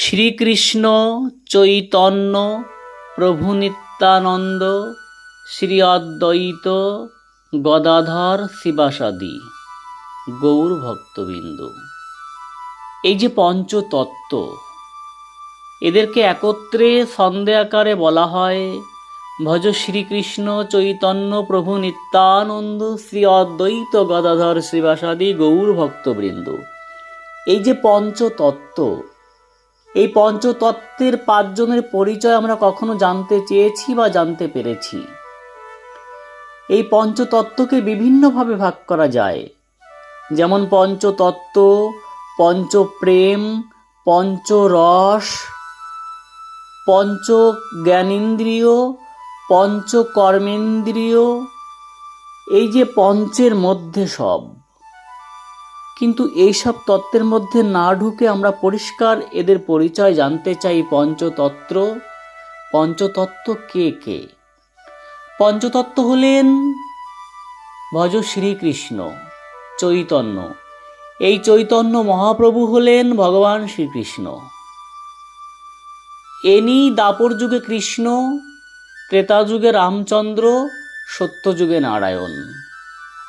শ্রীকৃষ্ণ চৈতন্য প্রভু নিত্যানন্দ শ্রী অদ্বৈত গদাধর শিবাসাদি গৌর ভক্তবৃন্দ। এই যে পঞ্চতত্ত্ব, এদেরকে একত্রে ছন্দে আকারে বলা হয়, ভজ শ্রীকৃষ্ণ চৈতন্য প্রভু নিত্যানন্দ শ্রী অদ্বৈত গদাধর শ্রীবাসাদি গৌর ভক্তবৃন্দ। এই যে পঞ্চতত্ত্ব এই পঞ্চতত্ত্বের পাঁচজনের পরিচয় আমরা কখনো জানতে চেয়েছি বা জানতে পেরেছি। এই পঞ্চতত্ত্বকে বিভিন্নভাবে ভাগ করা যায়। যেমন পঞ্চতত্ত্ব, পঞ্চপ্রেম, পঞ্চরস পঞ্চ জ্ঞানেন্দ্রিয় পঞ্চ কর্মেন্দ্রিয় এই যে পঞ্চের মধ্যে সব। কিন্তু এইসব তত্ত্বের মধ্যে না ঢুকে আমরা পরিষ্কার এদের পরিচয় জানতে চাই পঞ্চতত্ত্ব পঞ্চতত্ত্ব কে কে? পঞ্চতত্ত্ব হলেন ভজ শ্রীকৃষ্ণ, চৈতন্য। এই চৈতন্য মহাপ্রভু হলেন ভগবান শ্রীকৃষ্ণ। এনি দাপর যুগে কৃষ্ণ, ত্রেতা যুগে রামচন্দ্র সত্যযুগে নারায়ণ।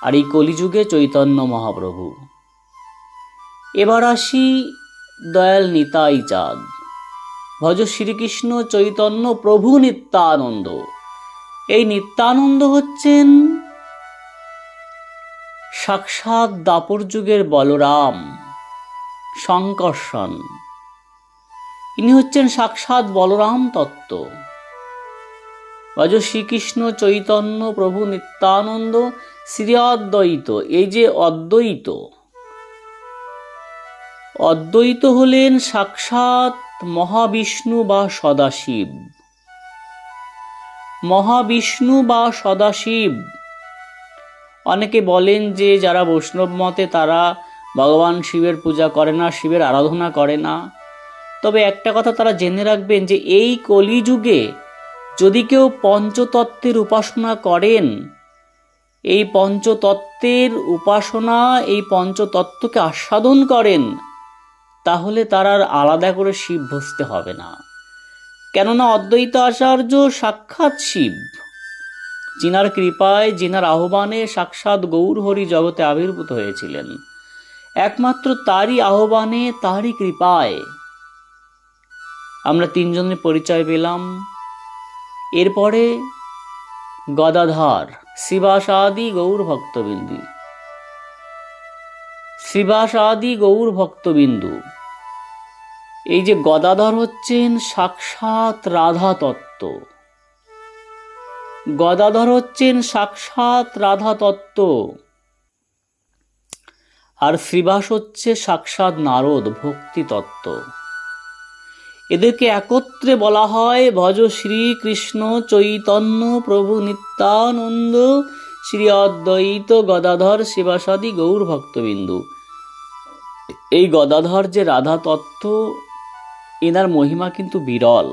আর এই কলিযুগে চৈতন্য মহাপ্রভু। এবার আসি দয়াল নিতাই চাঁদ। ভজ শ্রীকৃষ্ণ চৈতন্য প্রভু নিত্যানন্দ। এই নিত্যানন্দ হচ্ছেন সাক্ষাৎ দাপর যুগের বলরাম শঙ্কর্ষণ ইনি হচ্ছেন সাক্ষাৎ বলরাম তত্ত্ব। ভজ শ্রীকৃষ্ণ চৈতন্য প্রভু নিত্যানন্দ শ্রী অদ্বৈত এই যে অদ্বৈত। অদ্বৈত হলেন সাক্ষাৎ মহাবিষ্ণু বা সদাশিব। মহাবিষ্ণু বা সদাশিব। অনেকে বলেন যে যারা বৈষ্ণব মতে তারা ভগবান শিবের পূজা করে না, শিবের আরাধনা করে না। তবে একটা কথা তারা জেনে রাখবেন যে এই কলিযুগে যদি কেউ পঞ্চতত্ত্বের উপাসনা করেন, এই পঞ্চতত্ত্বের উপাসনা, এই পঞ্চতত্ত্বকে আস্বাদন করেন তাহলে তার আর আলাদা করে শিব বসতে হবে না। কেননা অদ্বৈত আচার্য সাক্ষাৎ শিব। জিনার কৃপায় জিনার আহ্বানে সাক্ষাৎ গৌর হরি জগতে আবির্ভূত হয়েছিলেন। একমাত্র তারই আহ্বানে, তারই কৃপায়। আমরা তিনজনের পরিচয় পেলাম। এরপরে গদাধর শিবাসাদি গৌর ভক্তবিন্দু। শিবাসাদি গৌর ভক্তবিন্দু। এই যে গদাধর হচ্ছেন সাক্ষাৎ রাধা তত্ত্ব গদাধর হচ্ছেন সাক্ষাৎ রাধা তত্ত্ব আর শ্রীবাস হচ্ছে সাক্ষাৎ নারদ ভক্তি তত্ত্ব এদেরকে একত্রে বলা হয় ভজ শ্রী কৃষ্ণ চৈতন্য প্রভু নিত্যানন্দ শ্রী অদ্বৈত গদাধর শিবাসাদি গৌর ভক্তবিন্দু। এই গদাধর যে রাধা তত্ত্ব এনার মহিমা কিন্তু বিরল।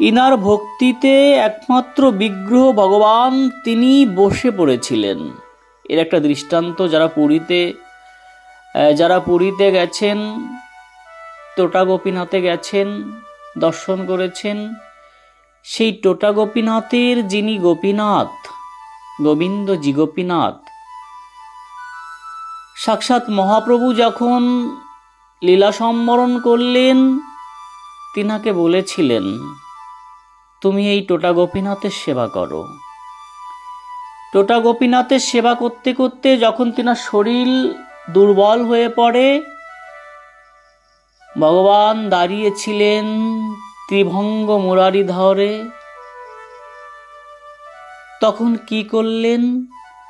ইনার ভক্তিতে একমাত্র বিগ্রহ ভগবান তিনি বসে পড়েছিলেন। এর একটা দৃষ্টান্ত, যারা পুরীতে যারা পুরীতে গেছেন টোটা গোপীনাথে গেছেন, দর্শন করেছেন, সেই টোটা গোপীনাথের যিনি গোপীনাথ গোবিন্দজি গোপীনাথ সাক্ষাৎ মহাপ্রভু যখন লীলা সম্বরণ করলেন, তিনাকে বলেছিলেন, তুমি এই টোটা গোপীনাথের সেবা করো। টোটা গোপীনাথের সেবা করতে করতে যখন তিনার শরীর দুর্বল হয়ে পড়ে, ভগবান দাঁড়িয়েছিলেন ত্রিভঙ্গ মুরারি ধরে। তখন কি করলেন,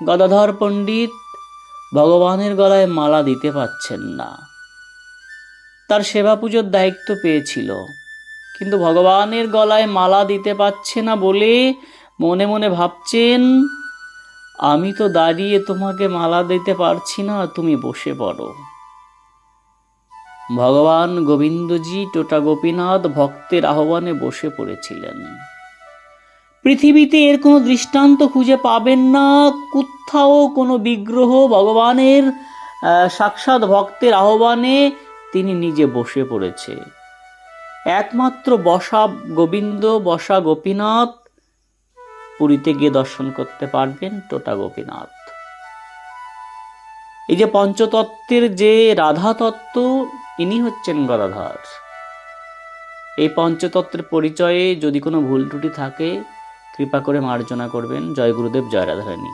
গদাধর পণ্ডিত? ভগবানের গলায় মালা দিতে পারছেন না। তার সেবা পুজোর দায়িত্ব পেয়েছিল, কিন্তু ভগবানের গলায় মালা দিতে পারছে না বলে মনে মনে ভাবছেন, আমি তো দাঁড়িয়ে তোমাকে মালা দিতে পারছি না, তুমি বসে পড়ো। ভগবান গোবিন্দজি, টোটা গোপীনাথ ভক্তের আহ্বানে বসে পড়েছিলেন। পৃথিবীতে এর কোনো দৃষ্টান্ত খুঁজে পাবেন না। কোথাও কোনো বিগ্রহ ভগবানের সাক্ষাৎ ভক্তের আহ্বানে তিনি নিজে বসে পড়েছে। একমাত্র বসা গোবিন্দ, বসা গোপীনাথ, পুরীতে গিয়ে দর্শন করতে পারবেন টোটা গোপীনাথ। এই যে পঞ্চতত্ত্বের যে রাধা তত্ত্ব ইনি হচ্ছেন গদাধর। এই পঞ্চতত্ত্বের পরিচয়ে যদি কোনো ভুল ত্রুটি থাকে কৃপা করে মার্জনা করবেন জয় গুরুদেব জয় রাধারানী